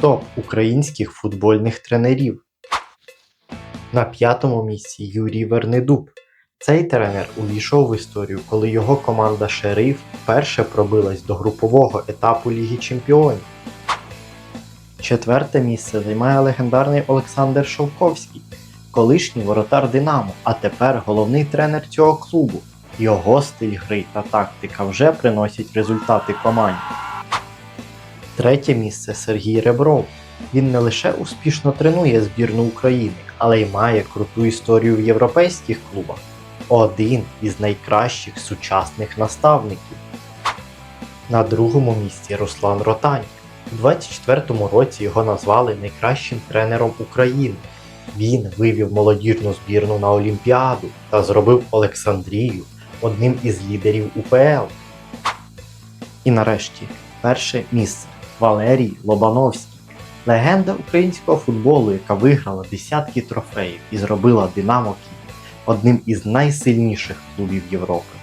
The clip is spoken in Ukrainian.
Топ українських футбольних тренерів. На п'ятому місці Юрій Вернедуб. Цей тренер увійшов в історію, коли його команда Шериф вперше пробилась до групового етапу Ліги Чемпіонів. Четверте місце займає легендарний Олександр Шовковський, колишній воротар Динамо, а тепер головний тренер цього клубу. Його стиль гри та тактика вже приносять результати команді. Третє місце Сергій Ребров. Він не лише успішно тренує збірну України, але й має круту історію в європейських клубах. Один із найкращих сучасних наставників. На другому місці Руслан Ротань. У 24-му році його назвали найкращим тренером України. Він вивів молодіжну збірну на Олімпіаду та зробив Олександрію одним із лідерів УПЛ. І нарешті перше місце Валерій Лобановський. Легенда українського футболу, яка виграла десятки трофеїв і зробила Динамо Київ одним із найсильніших клубів Європи.